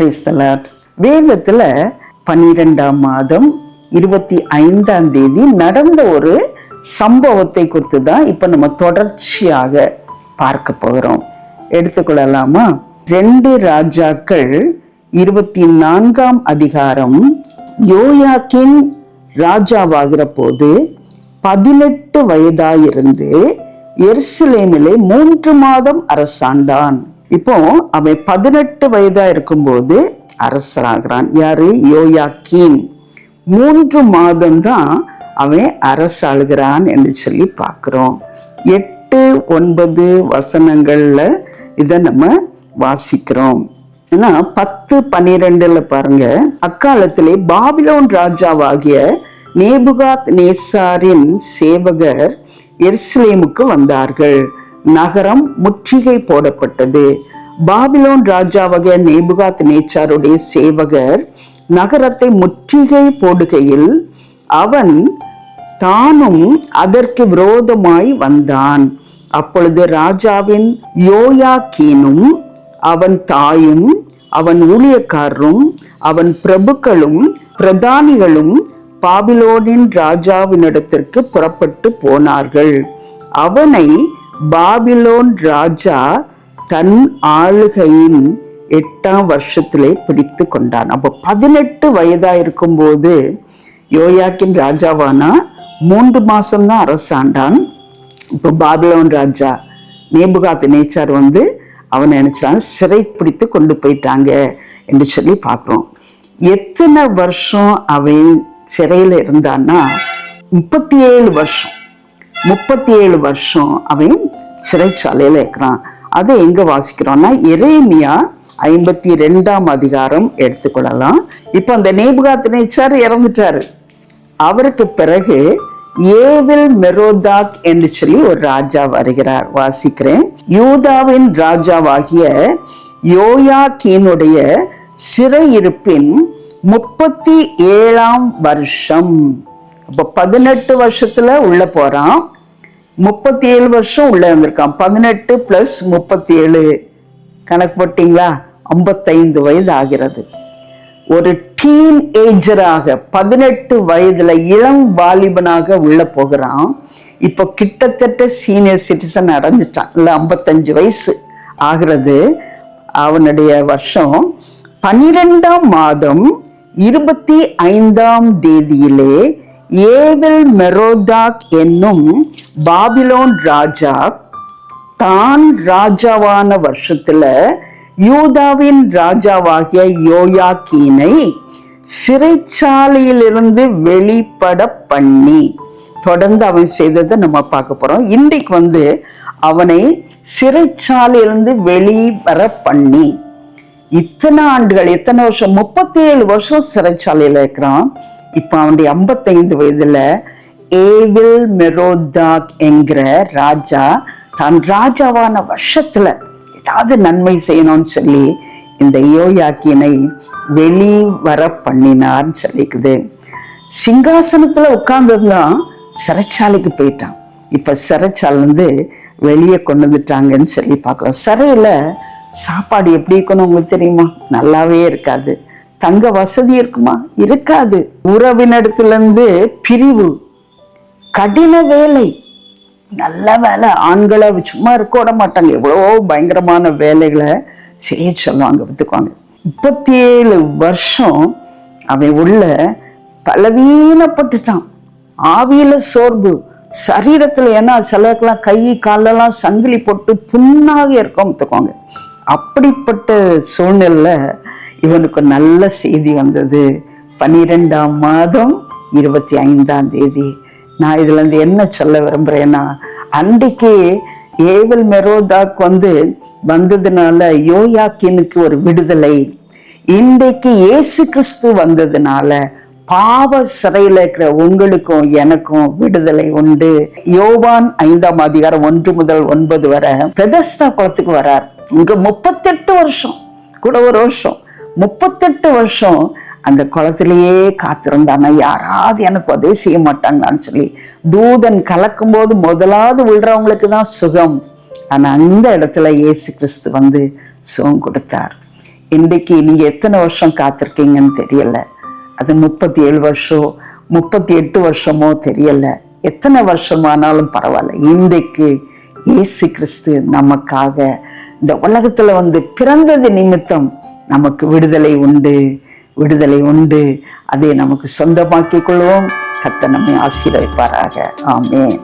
Praise the Lord வேதத்துல பன்னிரெண்டாம் மாதம் இருபத்தி ஐந்தாம் தேதி நடந்த ஒரு சம்பவத்தை குறித்து தான் இப்ப நம்ம தொடர்ச்சியாக பார்க்க போகிறோம். எடுத்துக்கொள்ளலாமா ரெண்டு ராஜாக்கள் இருபத்தி நான்காம் அதிகாரம் யோயாக்கின் ராஜாவாகிற போது பதினெட்டு வயதாயிருந்து எருசலேமிலே மூன்று மாதம் அரசாண்டான். இப்போ அவன் பதினெட்டு வயதா இருக்கும்போது அரசராகிறான். யாரு? யோயாக்கீன். மூன்று மாதம்தான் அவன் அரசாளுகிறான் என்று சொல்லி பார்க்குறோம். எட்டு ஒன்பது வசனங்களில் இதை நம்ம வாசிக்கிறோம். ஏன்னா பத்து பன்னிரெண்டில் பாருங்க. அக்காலத்திலே பாபிலோன் ராஜாவாகிய நேபுகாத் நேசாரின் சேவகர் எருசலேமுக்கு வந்தார்கள். நகரம் முற்றுகை போடப்பட்டது. பாபிலோன் ராஜாவாக நேபுகாத் நேச்சாருடைய சேவகர் நகரத்தை முற்றுகை போடுகையில் அவன் தானும் அதற்கு விரோதமாய் வந்தான். அப்பொழுது ராஜாவின் யோயா கீனும் அவன் தாயும் அவன் ஊழியக்காரரும் அவன் பிரபுக்களும் பிரதானிகளும் பாபிலோனின் ராஜாவினிடத்திற்கு புறப்பட்டு போனார்கள். அவனை பாபிலோன் ராஜா தன் ஆளுகையின் எட்டாம் வருஷத்திலே பிடித்து கொண்டான். அப்போ பதினெட்டு வயதா இருக்கும்போது யோயாக்கின் ராஜாவானா மூன்று மாசம்தான் அரசாண்டான். இப்போ பாபிலோன் ராஜா நேபுகாத்து நேச்சார் வந்து அவன் நினைச்சான் சிறை பிடித்து கொண்டு போயிட்டாங்க என்று சொல்லி பார்க்குறோம். எத்தனை வருஷம் அவன் சிறையில் இருந்தான்னா முப்பத்தி ஏழு வருஷம். முப்பத்தி ஏழு வருஷம் அவன் சிறைச்சாலையில் இருக்கிறான். அதை எங்க வாசிக்கிறோம்னா எரேமியா ஐம்பத்தி ரெண்டாம் அதிகாரம் எடுத்துக்கொள்ளலாம் இப்போ அந்த நேபுகாத் நேச்சார் இறந்துட்டாரு. அவருக்கு பிறகு ஏவில் மெரோதாக் என்று சொல்லி ஒரு ராஜா வருகிறார். வாசிக்கிறேன். யூதாவின் ராஜாவாகிய யோயா கீனுடைய சிறையிருப்பின் முப்பத்தி ஏழாம் வருஷம். அப்போ பதினெட்டு வருஷத்துல உள்ள போறான். முப்பத்தி ஏழு வருஷம் உள்ளே இருந்திருக்கான். பதினெட்டு ப்ளஸ் முப்பத்தி ஏழு கணக்கு போட்டிங்களா? ஐம்பத்தைந்து வயது ஆகிறது. ஒரு டீன் ஏஜராக பதினெட்டு வயதில் இளம் வாலிபனாக உள்ள போகிறான். இப்போ கிட்டத்தட்ட சீனியர் சிட்டிசன் அடைஞ்சிட்டான். இல்லை ஐம்பத்தஞ்சு வயசு ஆகிறது. அவனுடைய வருஷம் பன்னிரெண்டாம் மாதம் இருபத்தி ஐந்தாம் தேதியிலே ஏவில் மெரோதாக் என்னும் பாபிலோன் ராஜா தான் ராஜாவான வருஷத்துல யூதாவின் ராஜாவாகிய யோயாக்கீனை சிறைச்சாலையிலிருந்து வெளிப்பட பண்ணி தொடர்ந்து அவன் செய்ததை நம்ம பார்க்க போறோம். இன்றைக்கு வந்து அவனை சிறைச்சாலையிலிருந்து வெளிவர பண்ணி இத்தனை ஆண்டுகள் எத்தனை வருஷம்? முப்பத்தி ஏழு வருஷம் சிறைச்சாலையில் இருக்கிறான். இப்போ அவனுடைய ஐம்பத்தைந்து வயதுல ஏவில் மெரோதாக் என்கிற ராஜா தான் ராஜாவான வருஷத்துல ஏதாவது நன்மை செய்யணும்னு சொல்லி இந்த யோயாக்கினை வெளிவர பண்ணினார்னு சொல்லிக்குது. சிங்காசனத்துல உட்கார்ந்துருந்தான் சிறைச்சாலைக்கு போயிட்டான். இப்ப சிறைச்சாலேருந்து வெளியே கொண்டு வந்துட்டாங்கன்னு சொல்லி பார்க்குறோம். சிறையில சாப்பாடு எப்படி இருக்கணும் உங்களுக்கு தெரியுமா? நல்லாவே இருக்காது. தங்க வசதி இருக்குமா? இருக்காது. உறவினிடத்துலேருந்து பிரிவு கடின வேலை. நல்ல வேலை. ஆண்களை சும்மா இருக்க விட மாட்டாங்க. எவ்வளவோ பயங்கரமான வேலைகளை செய்ய சொல்லுவாங்க. பார்த்துக்குவாங்க முப்பத்தி ஏழு வருஷம் அவன் உள்ள பலவீனப்பட்டுட்டான். ஆவியில சோர்வு. சரீரத்துல ஏன்னா சிலருக்கெல்லாம் கை காலெல்லாம் சங்கிலி போட்டு புண்ணாக இருக்கும். பார்த்துக்கோங்க அப்படிப்பட்ட சூழ்நிலை இவனுக்கு நல்ல செய்தி வந்தது. பன்னிரெண்டாம் மாதம் இருபத்தி ஐந்தாம் தேதி. நான் இதுல இருந்து என்ன சொல்ல விரும்புறேன்னா அன்றைக்கே ஏவல் மெரோதாக் வந்து வந்ததுனால யோயாக்கினுக்கு ஒரு விடுதலை. இன்றைக்கு இயேசு கிறிஸ்து வந்ததுனால பாவ சிறையில் இருக்கிற உங்களுக்கும் எனக்கும் விடுதலை உண்டு. யோவான் ஐந்தாம் அதிகாரம் ஒன்று முதல் ஒன்பது வரை பெதஸ்தா குளத்துக்கு வரார். இங்க முப்பத்தெட்டு வருஷம் கூட ஒரு வருஷம். முப்பத்தெட்டு வருஷம் அந்த குளத்திலேயே காத்திருந்தானா? யாராவது எனக்கு உதவி செய்ய மாட்டாங்கன்னு சொல்லி தூதன் கலக்கும் போது முதலாவது விழுறவங்களுக்கு தான் சுகம். ஆனா அந்த இடத்துல இயேசு கிறிஸ்து வந்து சுகம் கொடுத்தார். இன்றைக்கு நீங்க எத்தனை வருஷம் காத்திருக்கீங்கன்னு தெரியல. அது முப்பத்தி ஏழு வருஷம் முப்பத்தி எட்டு வருஷமோ தெரியல. எத்தனை வருஷமானாலும் பரவாயில்ல. இன்றைக்கு இயேசு கிறிஸ்து நமக்காக இந்த உலகத்துல வந்து பிறந்தது நிமித்தம் நமக்கு விடுதலை உண்டு விடுதலை உண்டு. அதை நமக்கு சொந்தமாக்கிக் கொள்வோம். கத்த நம்மை ஆசீர்வைப்பாராக ஆமென்.